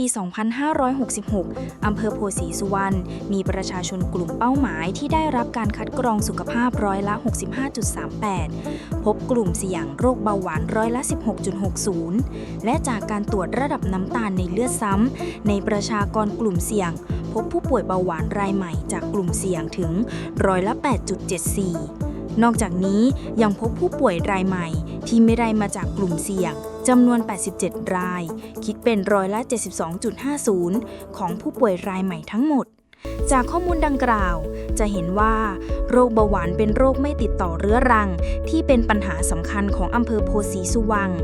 2566 อำเภอโพสีสุวรรณ มีประชาชนกลุ่มเป้าหมายที่ได้รับการคัดกรองสุขภาพร้อยละ 65.38 พบกลุ่มเสี่ยงโรคเบาหวานร้อยละ 16.60 และจากการตรวจระดับน้ำตาลในเลือดซ้ำ ในประชากรกลุ่มเสี่ยง พบผู้ป่วยเบาหวานรายใหม่จากกลุ่มเสี่ยงถึงร้อยละ 8.74 นอกจากนี้ยังพบผู้ป่วยรายใหม่ที่ไม่ได้มาจากกลุ่มเสี่ยง จำนวน 87 ราย คิดเป็นร้อยละ 72.50 ของผู้ป่วยรายใหม่ทั้งหมด จากข้อมูลดังกล่าว จะเห็นว่า โรคเบาหวานเป็นโรคไม่ติดต่อเรื้อรัง ที่เป็นปัญหาสำคัญของอำเภอโพสีสุวรรณ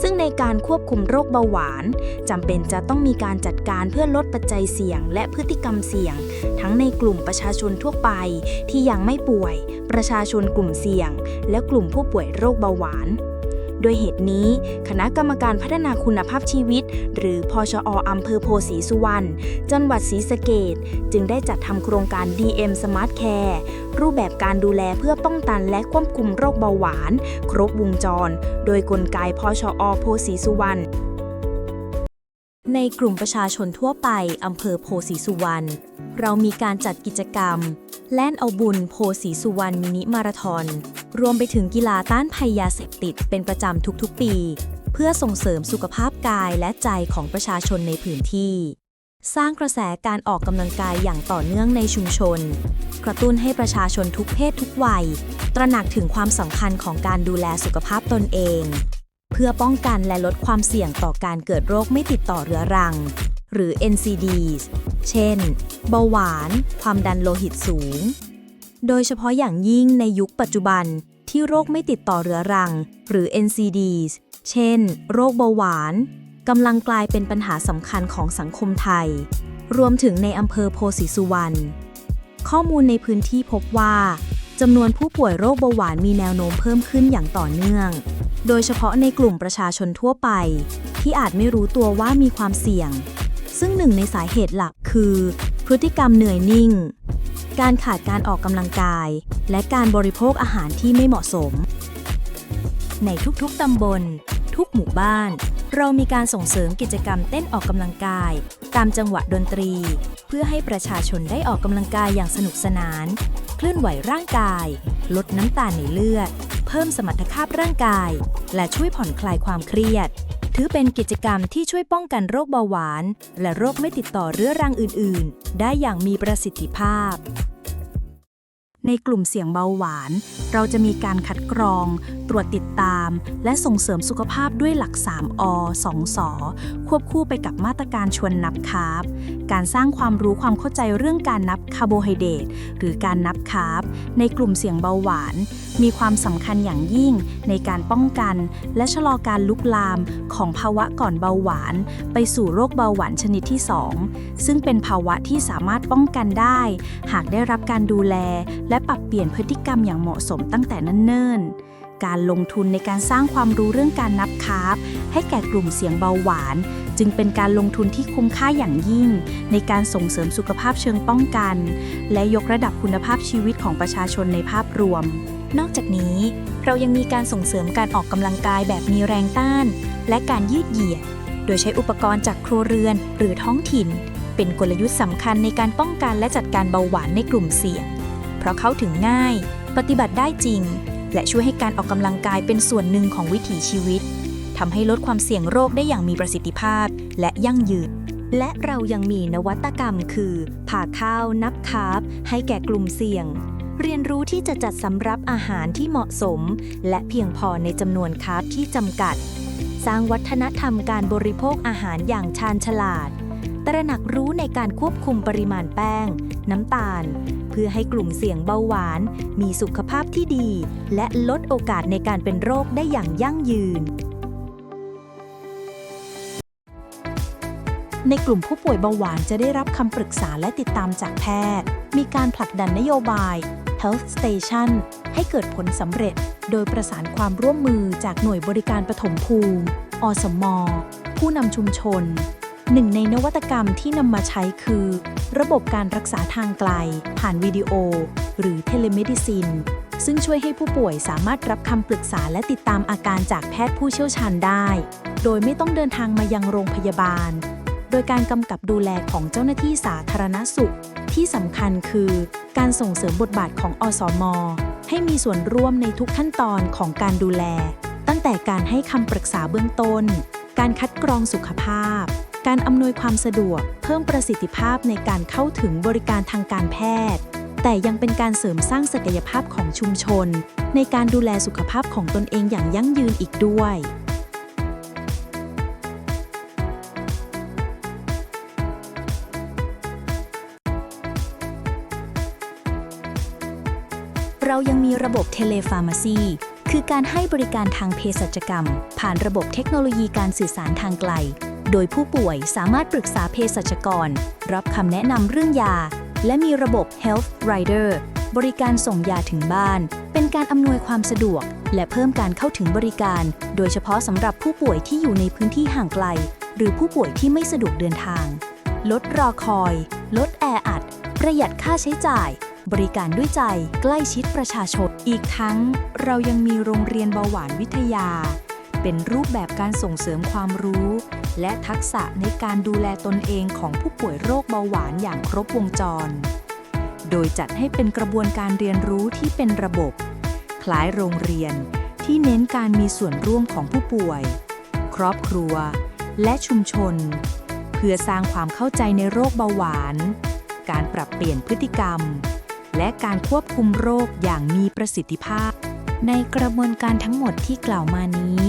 ซึ่งในการควบคุมโรคเบาหวานจำเป็นจะต้องมีการจัดการเพื่อลดปัจจัยเสี่ยง และพฤติกรรมเสี่ยง ทั้งในกลุ่มประชาชนทั่วไป ที่ยังไม่ป่วย ประชาชนกลุ่มเสี่ยง และกลุ่มผู้ป่วยโรคเบาหวาน ด้วยเหตุนี้ คณะกรรมการพัฒนาคุณภาพชีวิต หรือพอชออำเภอโพสีสุวรรณจังหวัดศรีสะเกดจึงได้จัดทำโครงการ DM Smart Care รูปแบบการดูแลเพื่อป้องกันและควบคุมโรคเบาหวาน ครบวงจร โดยกลไกพอชอโพสีสุวรรณ ในกลุ่มประชาชนทั่วไปอำเภอโพสีสุวรรณ เรามีการจัดกิจกรรม แล่นเอาบุญโพสีสุวรรณมินิมาราธอน รวมไปถึงกีฬาต้านภัยยาเสพติดเป็นประจำทุกๆปี เพื่อส่งเสริมสุขภาพกายและใจของประชาชนในพื้นที่ สร้างกระแสการออกกำลังกายอย่างต่อเนื่องในชุมชน กระตุ้นให้ประชาชนทุกเพศทุกวัย ตระหนักถึงความสำคัญของการดูแลสุขภาพตนเอง เพื่อป้องกันและลดความเสี่ยงต่อการเกิดโรคไม่ติดต่อเรื้อรัง หรือ NCDs เช่น เบาหวาน ความดันโลหิตสูง โดยเฉพาะอย่างยิ่งในยุคปัจจุบันที่โรคไม่ติดต่อเรื้อรัง หรือ NCDs เช่น โรคเบาหวานกำลังกลายเป็นปัญหาสำคัญของสังคมไทย รวมถึงในอำเภอโพสีสุวรรณ ข้อมูลในพื้นที่พบว่าจำนวนผู้ป่วยโรคเบาหวานมีแนวโน้มเพิ่มขึ้นอย่างต่อเนื่อง โดยเฉพาะในกลุ่มประชาชนทั่วไป ที่อาจไม่รู้ตัวว่ามีความเสี่ยง ซึ่งหนึ่งในสาเหตุหลักคือ พฤติกรรมเหนื่อยนิ่ง การขาดการออกกำลังกาย และการบริโภคอาหารที่ไม่เหมาะสม ในทุกๆตำบล ทุกหมู่บ้าน เรามีการส่งเสริมกิจกรรมเต้นออกกำลังกาย ตามจังหวะดนตรี เพื่อให้ประชาชนได้ออกกำลังกายอย่างสนุกสนาน ลื่อนไหวร่างกาย ลดน้ำตาลในเลือด เพิ่มสมรรถภาพร่างกาย และช่วยผ่อนคลายความเครียด ถือเป็นกิจกรรมที่ช่วยป้องกันโรคเบาหวาน และโรคไม่ติดต่อเรื้อรังอื่น ๆ ได้อย่างมีประสิทธิภาพ ในกลุ่มเสี่ยงเบาหวาน เราจะมีการคัดกรอง ตรวจติดตาม และส่งเสริมสุขภาพด้วยหลัก 3 อ 2 ส ควบคู่ไปกับมาตรการชวนนับคาร์บ การสร้างความรู้ความเข้าใจเรื่องการนับคาร์โบไฮเดรตหรือการนับคาร์บในกลุ่มเสี่ยงเบาหวาน มีความสำคัญอย่างยิ่งในการป้องกัน และชะลอการลุกลามของภาวะก่อนเบาหวาน ไปสู่โรคเบาหวานชนิดที่ 2 ซึ่งเป็นภาวะที่สามารถป้องกันได้ หากได้รับการดูแลและและปรับเปลี่ยนพฤติกรรมอย่างเหมาะสมตั้งแต่นั้นเนิ่นการลงทุนในการสร้างความรู้เรื่องการนับคาร์บให้แก่กลุ่มเสี่ยงเบาหวาน จึงเป็นการลงทุนที่คุ้มค่าอย่างยิ่ง ในการส่งเสริมสุขภาพเชิงป้องกัน และยกระดับคุณภาพชีวิตของประชาชนในภาพรวม นอกจากนี้ เรายังมีการส่งเสริมการออกกำลังกายแบบมีแรงต้าน และการยืดเหยียด โดยใช้อุปกรณ์จากครัวเรือนหรือท้องถิ่น เป็นกลยุทธ์สำคัญในการป้องกันและจัดการเบาหวานในกลุ่มเสี่ยง เพราะเข้าถึงง่าย ปฏิบัติได้จริง และช่วยให้การออกกำลังกายเป็นส่วนหนึ่งของวิถีชีวิตทำให้ลดความเสี่ยงโรคได้อย่างมีประสิทธิภาพ และยั่งยืนและเรายังมีนวัตกรรมคือผ่าข้าวนับคาร์บให้แก่กลุ่มเสี่ยง เรียนรู้ที่จะจัดสำรับอาหารที่เหมาะสม และเพียงพอในจำนวนคาร์บที่จำกัด สร้างวัฒนธรรมการบริโภคอาหารอย่างชาญฉลาด ตระหนักรู้ในการควบคุมปริมาณแป้ง น้ำตาล เพื่อให้กลุ่มเสี่ยงเบาหวาน มีสุขภาพที่ดี และลดโอกาสในการเป็นโรคได้อย่างยั่งยืน ในกลุ่มผู้ป่วยเบาหวานจะได้รับคำปรึกษาและติดตามจากแพทย์ มีการผลักดันนโยบาย Health Station ให้เกิดผลสำเร็จ โดยประสานความร่วมมือจากหน่วยบริการปฐมภูมิ อสม ผู้นำชุมชน หนึ่งในนวัตกรรมที่นำมาใช้คือ ระบบการรักษาทางไกล ผ่านวิดีโอ หรือเทเลเมดิซิน ซึ่งช่วยให้ผู้ป่วยสามารถรับคำปรึกษาและติดตามอาการจากแพทย์ผู้เชี่ยวชาญได้ โดยไม่ต้องเดินทางมายังโรงพยาบาล โดยการกำกับดูแลของเจ้าหน้าที่สาธารณสุข ที่สำคัญคือ การส่งเสริมบทบาทของอสม ให้มีส่วนร่วมในทุกขั้นตอนของการดูแล ตั้งแต่การให้คำปรึกษาเบื้องต้น การคัดกรองสุขภาพ การอำนวยความสะดวก เพิ่มประสิทธิภาพในการเข้าถึงบริการทางการแพทย์ แต่ยังเป็นการเสริมสร้างศักยภาพของชุมชน ในการดูแลสุขภาพของตนเองอย่างยั่งยืนอีกด้วยเรายังมีระบบเทเลฟาร์มาซี คือการให้บริการทางเภสัชกรรม ผ่านระบบเทคโนโลยีการสื่อสารทางไกล โดยผู้ป่วยสามารถปรึกษาเภสัชกร รับคำแนะนำเรื่องยา และมีระบบ Health Rider บริการส่งยาถึงบ้าน เป็นการอำนวยความสะดวก และเพิ่มการเข้าถึงบริการ โดยเฉพาะสำหรับผู้ป่วยที่อยู่ในพื้นที่ห่างไกล หรือผู้ป่วยที่ไม่สะดวกเดินทาง ลดรอคอย ลดแออัด ประหยัดค่าใช้จ่าย บริการด้วยใจ ใกล้ชิดประชาชน อีกทั้งเรายังมีโรงเรียนเบาหวานวิทยา เป็นรูปแบบการส่งเสริมความรู้ และทักษะในการดูแลตนเองของผู้ป่วยโรคเบาหวานอย่างครบวงจร โดยจัดให้เป็นกระบวนการเรียนรู้ที่เป็นระบบ คล้ายโรงเรียนที่เน้นการมีส่วนร่วมของผู้ป่วย ครอบครัว และชุมชน เพื่อสร้างความเข้าใจในโรคเบาหวาน การปรับเปลี่ยนพฤติกรรม และการควบคุมโรคอย่างมีประสิทธิภาพ ในกระบวนการทั้งหมดที่กล่าวมานี้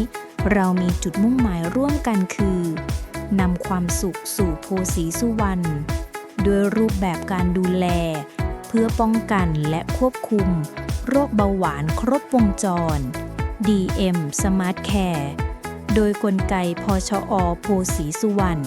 เรามีจุดมุ่งหมายร่วมกันคือนำความสุขสู่โพสีสุวรรณด้วยรูปแบบการดูแล เพื่อป้องกันและควบคุม โรคเบาหวานครบวงจร DM Smart Care โดยกลไกพชอโพสีสุวรรณ